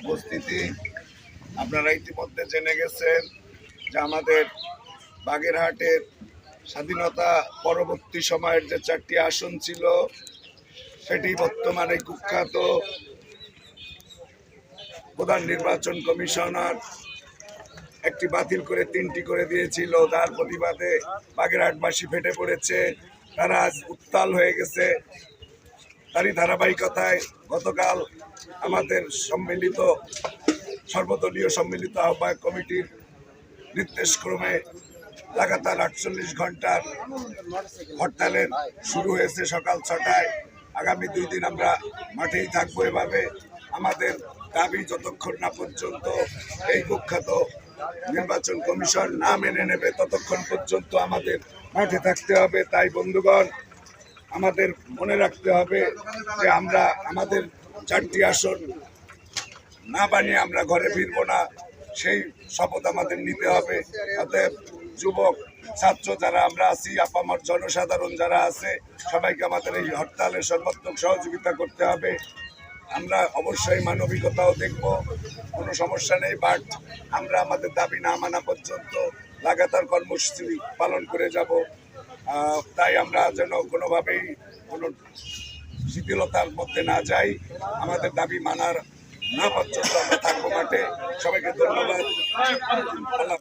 উপস্থিতি, আপনারা ইতিমধ্যে জেনে গেছেন যে আমাদের বাগেরহাটের স্বাধীনতা পরবর্তী সময়ের যে চারটি আসন ছিল, সেটি বর্তমানে কুখ্যাত প্রধান নির্বাচন কমিশনার একটি বাতিল করে তিনটি করে দিয়েছিল। তার প্রতিবাদে বাগেরহাটবাসী ফেটে পড়েছে। তারা আজ উত্তাল হয়ে গেছে। তারই ধারাবাহিকতায় গতকাল আমাদের সম্মিলিত, সর্বদলীয় সম্মিলিত আহ্বায়ক কমিটির নির্দেশক্রমে লাগাতার আটচল্লিশ ঘণ্টার হরতালের শুরু হয়েছে সকাল ছটায়। আগামী দুই দিন আমরা মাঠেই থাকব এভাবে। আমাদের দাবি যতক্ষণ না পর্যন্ত এই কুখ্যাত নির্বাচন কমিশন না মেনে নেবে ততক্ষণ পর্যন্ত আমাদের মাঠে থাকতে হবে। তাই বন্ধুগণ, আমাদের মনে রাখতে হবে যে আমরা আমাদের চারটি আসন না বানিয়ে আমরা ঘরে ফিরবো না, সেই শপথ আমাদের নিতে হবে। অতএব যুবক, ছাত্র যারা আমরা আছি, আপামর জনসাধারণ যারা আছে, সবাইকে আমাদের এই হরতালে সর্বাত্মক সহযোগিতা করতে হবে। আমরা অবশ্যই মানবিকতাও দেখব, কোনো সমস্যা নেই বাট আমরা আমাদের দাবি না মানা পর্যন্ত লাগাতার কর্মসূচি পালন করে যাব। তাই আমরা যেন কোনোভাবেই কোনো শিথিলতার মধ্যে না যাই। আমাদের দাবি মানার না পর্যন্ত আমরা থাকব মাঠে। সবাইকে ধন্যবাদ।